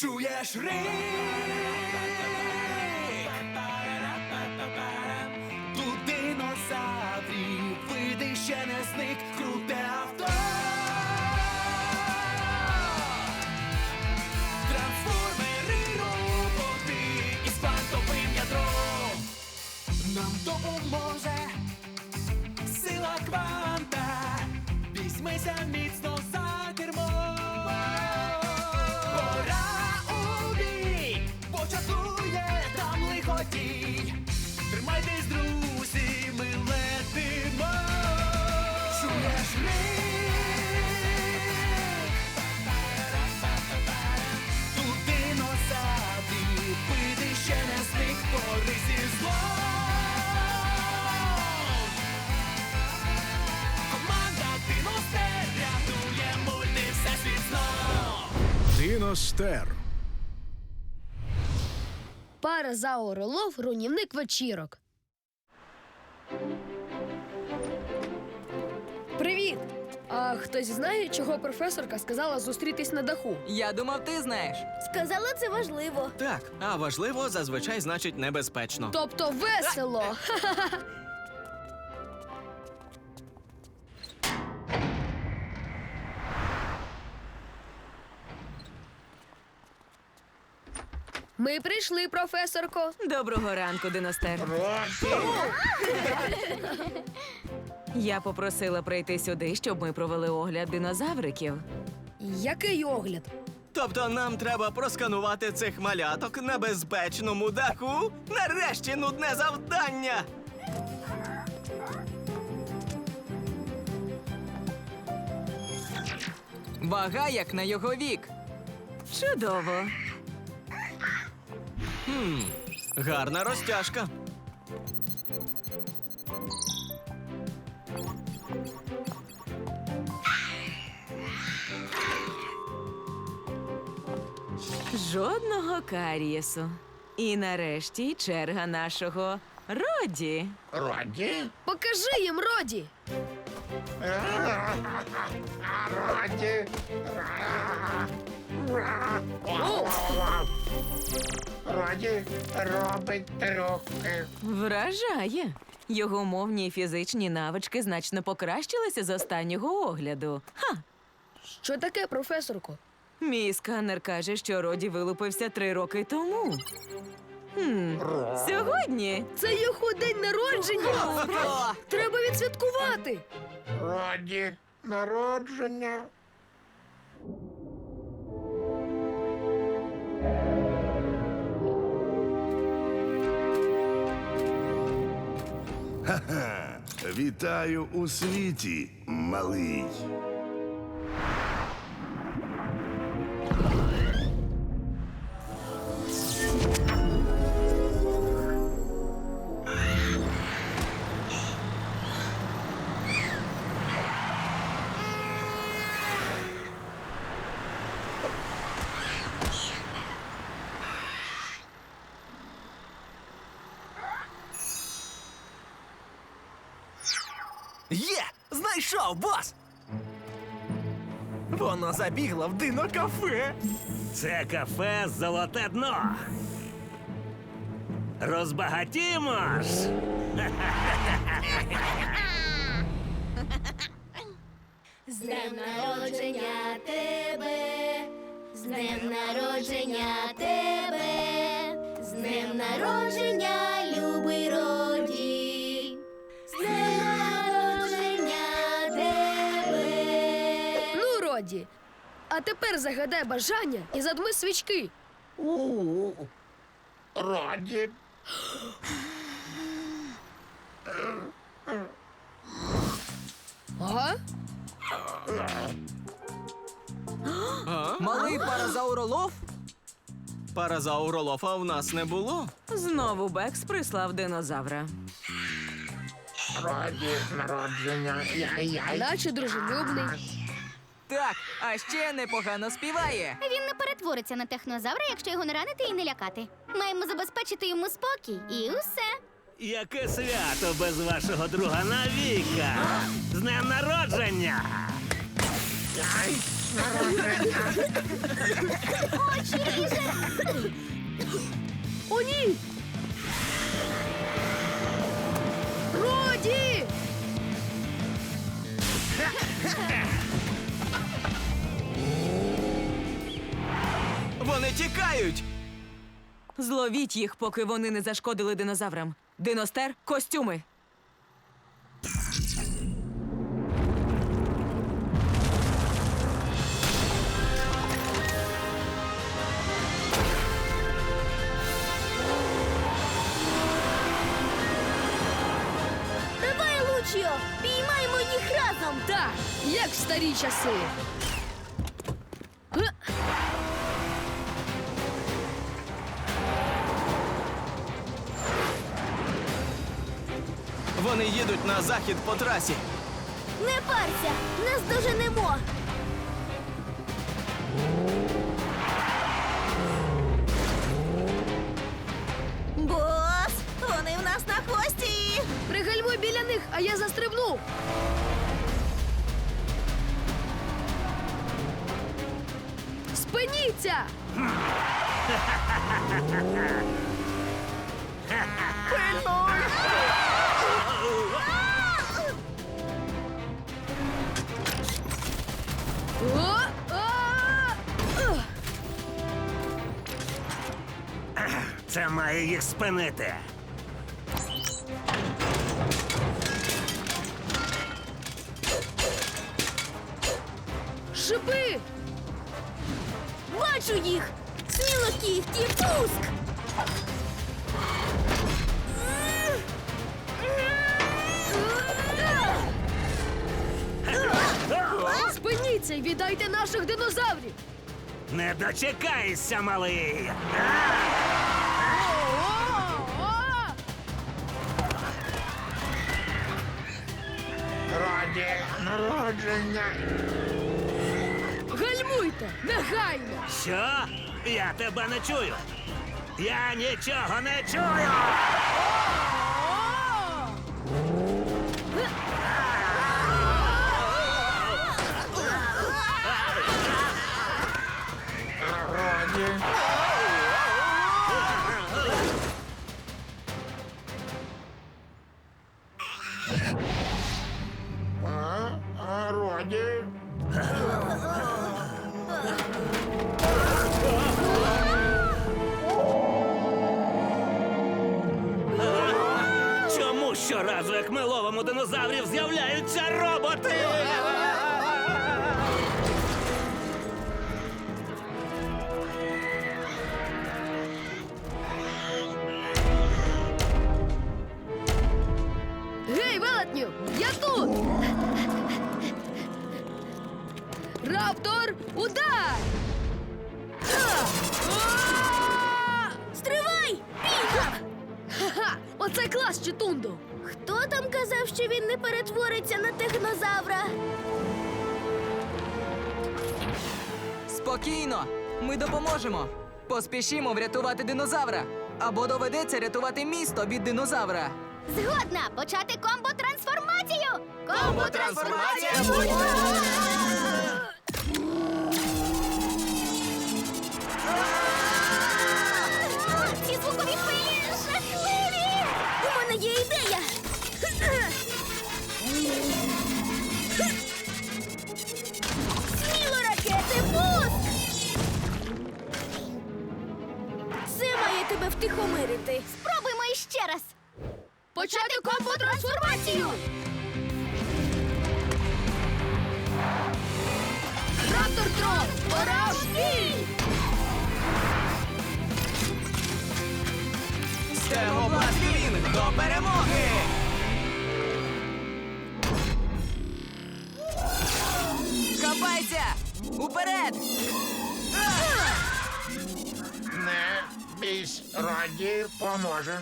Чуєш рик? Тут динозаврів, види ще не зник, круте авто. Трансформери роботи із квантовим ядром. Нам допоможе сила кванта. Візьмися міцно Диностер. Паразауролов руйнівник вечірок. Привіт! А хтось знає, чого професорка сказала зустрітись на даху? Я думав, ти знаєш. Сказала, це важливо. Так, а важливо зазвичай значить небезпечно. Тобто весело. Ми прийшли, професорко. Доброго ранку, Диностер. Я попросила прийти сюди, щоб ми провели огляд динозавриків. Який огляд? Тобто нам треба просканувати цих маляток на безпечному даху? Нарешті нудне завдання! Вага як на його вік. Чудово. Гарна розтяжка. Жодного карієсу. І нарешті черга нашого Роді. Роді? Покажи їм, Роді! Роді? Роді робить трюки. Вражає. Його мовні і фізичні навички значно покращилися з останнього огляду. Ха! Що таке, професорко? Мій сканер каже, що Роді вилупився три роки тому. Хм, сьогодні. Це його день народження! Треба відсвяткувати! Роді народження. Вітаю у світі, малий. Є! Знайшов, бос! Воно забігло в дино-кафе. Це кафе Золоте дно. Розбагатімо ж! З днем народження тебе, з днем народження тебе, з днем народження, А тепер загадай бажання і задми свічки. У. Роді. Ага. Малий паразауролов Паразауролофа в нас не було. знову Бекс прислав динозавра. Роді народження. Яй-яй. Наче дружелюбний. Так, а ще непогано співає. Він не перетвориться на технозавра, якщо його не ранити і не лякати. Маємо забезпечити йому спокій і усе. Яке свято без вашого друга навіка! З днем народження! Очі ріже! О, ні! Роді! Вони тікають! Зловіть їх, поки вони не зашкодили динозаврам. Диностер, костюми. Давай, Лучіо, піймаємо їх разом. Так, як в старі часи. На захід по трасі. Не парся, нас дуже Бос, має їх спинити. Шипи! Бачу їх! Сміло кіхті, пуск! Спиніться і віддайте наших динозаврів! Не дочекаєшся, малий. О! Роді народження. Гальмуйте! Негайно! Що? Я тебе не чую. Я нічого не чую. Як ми ловимо динозаврів, з'являються роботи? Оце клас, Читунду! Хто там казав, що він не перетвориться на технозавра? Спокійно, ми допоможемо. Поспішімо врятувати динозавра. Або доведеться рятувати місто від динозавра. Згодна почати комбо-трансформацію! Комбо-трансформація Почати комбо-трансформацію! Раптор Трон! Пора в бій! Стегопластин до перемоги! Хапайся! Уперед! Не бійсь, Роді поможе.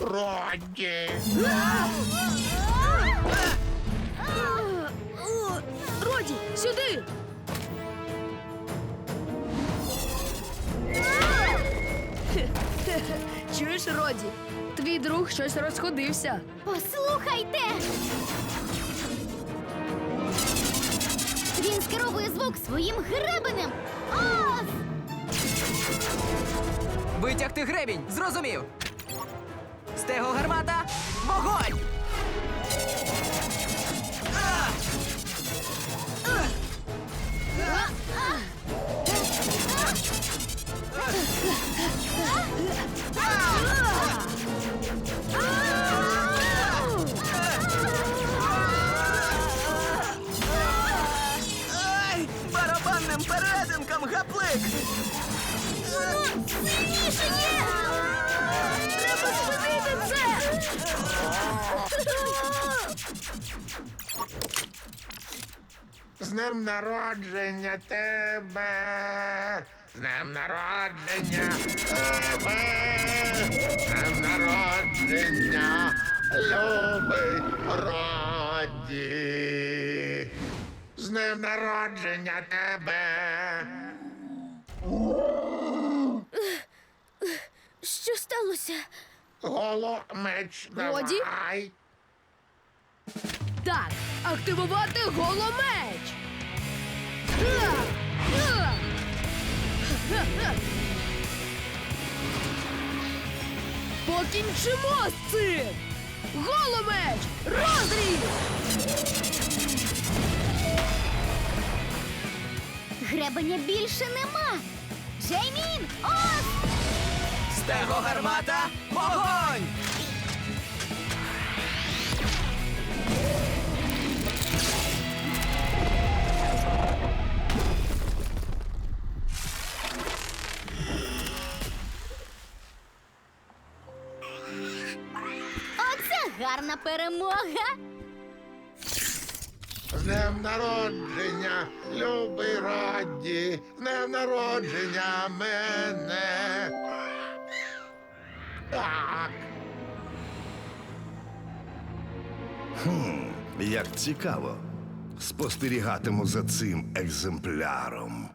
Роді. Роді, сюди! Чуєш, Роді? Твій друг щось розходився. Послухайте. Він скеровує звук своїм гребенем. Оз! Витягти гребінь! Зрозумів! Стего гармата! Вогонь! З днем народження тебе! З днем народження тебе! З днем народження, любий Роді! З днем народження тебе! Що сталося? Голо меч давай! Так, активувати голомеч! Покінчимо з цим! Голомеч! Розріз! Гребеня більше нема! Джеймін! Ось! Стего гармата, вогонь! Гарна перемога! З днем народження, любий Роді! З днем народження мене! Так! Як цікаво. Спостерігатиму за цим екземпляром.